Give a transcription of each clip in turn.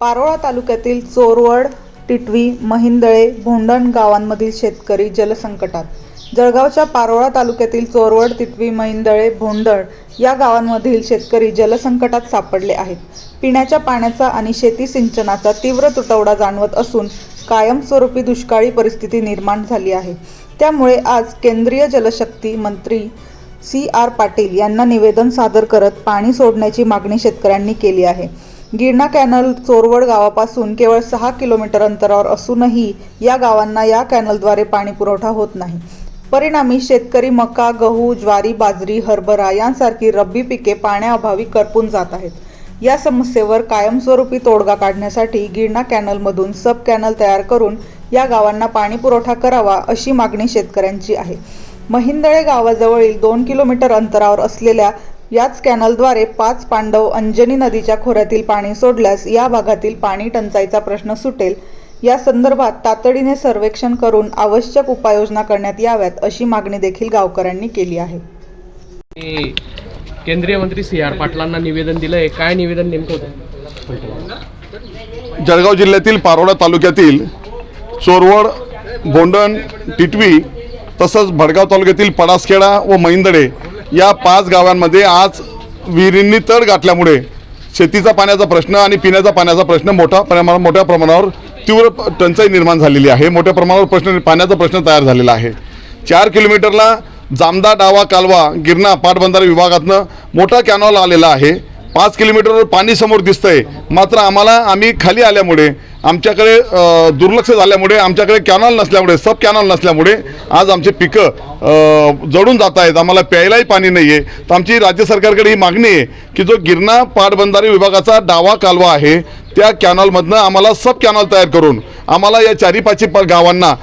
पारोळा तालुक्यातील चोरवड टिटवी महिंदळे भोंडण गावांमधील शेतकरी जलसंकटात. जळगावच्या पारोळा तालुक्यातील चोरवड तिटवी महिंदळे भोंडळ या गावांमधील शेतकरी जलसंकटात सापडले आहेत. पिण्याच्या पाण्याचा आणि शेती सिंचनाचा तीव्र तुटवडा जाणवत असून कायमस्वरूपी दुष्काळी परिस्थिती निर्माण झाली आहे. त्यामुळे आज केंद्रीय जलशक्ती मंत्री सी आर पाटील यांना निवेदन सादर करत पाणी सोडण्याची मागणी शेतकऱ्यांनी केली आहे. गिरणा कॅनल चोरवड गावापासून केवळ सहा किलोमीटर अंतरावर असूनही या गावांना या कॅनलद्वारे पाणी पुरवठा होत नाही. परिणामी शेतकरी मका गहू ज्वारी बाजरी हरभरा यांसारखी रब्बी पिके पाण्याअभावी करपून जात आहेत. या समस्येवर कायमस्वरूपी तोडगा काढण्यासाठी गिरणा कॅनलमधून सब कॅनल तयार करून या गावांना पाणी पुरवठा करावा अशी मागणी शेतकऱ्यांची आहे. महिंदळे गावाजवळील दोन किलोमीटर अंतरावर असलेल्या याच कॅनलद्वारे पाच पांडव अंजनी नदीच्या खोऱ्यातील पाणी सोडल्यास या भागातील पाणी टंचाईचा प्रश्न सुटेल. या संदर्भात तातडीने सर्वेक्षण करून आवश्यक उपाययोजना करण्यात याव्यात अशी मागणी देखील गावकऱ्यांनी केली आहे. केंद्रीय मंत्री सी आर पाटलांना निवेदन दिलंय. काय निवेदन नेमकं होतं? जळगाव जिल्ह्यातील पारोडा तालुक्यातील चोरवड भोंडण टिटवी तसंच भडगाव तालुक्यातील पडासखेडा व मैंदडे या पाच गावांमध्ये आज विहिरींनी तड गाठल्यामुळे शेतीचा पाण्याचा प्रश्न आणि पिण्याचा पाण्याचा प्रश्न मोठा प्रमाणात मोठ्या प्रमाणावर तीव्र टंचाई निर्माण झालेली आहे. मोठ्या प्रमाणावर प्रश्न पाण्याचा प्रश्न तयार झालेला आहे. चार किलोमीटरला जामदा डावा कालवा गिरणा पाटबंधारे विभागातनं मोठा कॅनॉल आलेला आहे. पाच किलोमीटरवर पाणी समोर दिसतंय. मात्र आम्हाला आम्ही खाली आल्यामुळे आमच्याकडे दुर्लक्ष झाल्यामुळे आमच्याकडे कॅनॉल नसल्यामुळे सब कॅनॉल नसल्यामुळे आज आमचे पिकं जडून जात आहेत. आम्हाला प्यायलाही पाणी नाही आहे तर आमची राज्य सरकारकडे ही मागणी आहे की जो गिरणा पाटबंधारे विभागाचा डावा कालवा आहे त्या कॅनॉलमधनं आम्हाला सब कॅनॉल तयार करून आम्हाला या चारी पाचशे प गावांना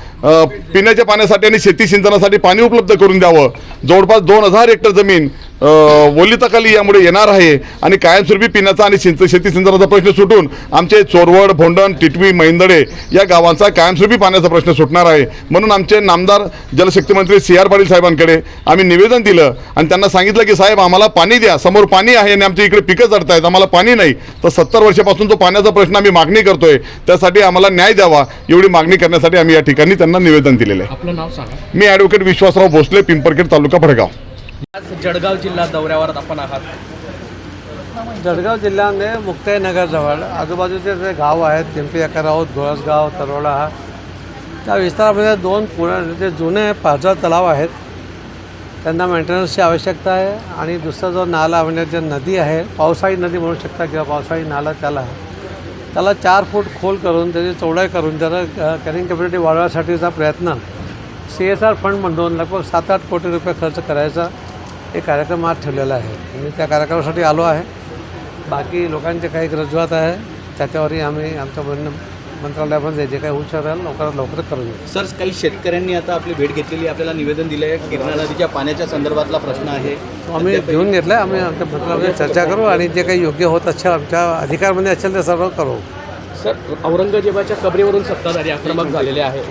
पिण्याच्या पाण्यासाठी आणि शेती सिंचनासाठी पाणी उपलब्ध करून द्यावं. जवळपास दोन हजार हेक्टर जमीन ओलिताखाली यामुळे येणार आहे आणि कायमस्वरूपी पिण्याचा आणि सिंच शेती सिंचनाचा प्रश्न सुटून आमचे चोरवड भोंडण टिटवी मैंदडे या गावांचा कायमस्वरूपी पाण्याचा प्रश्न सुटणार आहे. म्हणून आमचे नामदार जलशक्ती मंत्री सी आर पाटील साहेबांकडे आम्ही निवेदन दिलं आणि त्यांना सांगितलं की साहेब आम्हाला पाणी द्या. समोर पाणी आहे आणि आमच्या इकडे पिकं चढत आहेत आम्हाला पाणी नाही. तर सत्तर वर्षापासून जो पाण्याचा प्रश्न आम्ही मागणी करतोय. त्यासाठी आम्हाला न्याय द्यावा. एवढी मागणी करण्यासाठी आम्ही या ठिकाणी त्यांना निवेदन दिलेलं आहे. मी ॲडव्होकेट विश्वासराव भोसले पिंपरखेड तालुका भडगाव. आज जळगाव जिल्हा दौऱ्यावर आपण आहात. जळगाव जिल्ह्यामध्ये मुक्ताईनगरजवळ आजूबाजूचे जे गाव आहेत पिंपरी अकराव घोळसगाव तरोडा त्या विस्तारामध्ये दोन पुण्या जे जुने पाझर तलाव आहेत त्यांना मेंटेनन्सची आवश्यकता आहे आणि दुसरा जो नाला म्हणजे जे नदी आहे पावसाळी नदी म्हणू शकता किंवा पावसाळी नाला त्याला त्याला चार फूट खोल करून त्याची चौडाई करून त्याला कॅरिंग कॅपॅसिटी वाढवण्यासाठीचा प्रयत्न. सी एस आर फंड म्हणून लगभग सात आठ कोटी रुपये खर्च करायचा. एक कार्यक्रम आज ठेवलेला आहे. मी त्या कार्यक्रमासाठी आलो आहे. बाकी लोकांचे काही रजूआत आहे त्याच्यावरही आम्ही आमच्या मन मंत्रालयामध्ये जे काही होऊ शकेल लवकरात लवकर करून घेऊ सर काही शेतकऱ्यांनी आता आपली भेट घेतलेली आपल्याला निवेदन दिलं आहे किरणा नदीच्या पाण्याच्या संदर्भातला प्रश्न आहे. आम्ही घेऊन घेतलं आहे आम्ही आमच्या मंत्रालयामध्ये चर्चा करू आणि जे काही योग्य होत असेल आमच्या अधिकारमध्ये असेल ते सर्व करू. सर औरंगजेबाच्या कबरीवरून सत्ताधारी आक्रमक झालेले आहे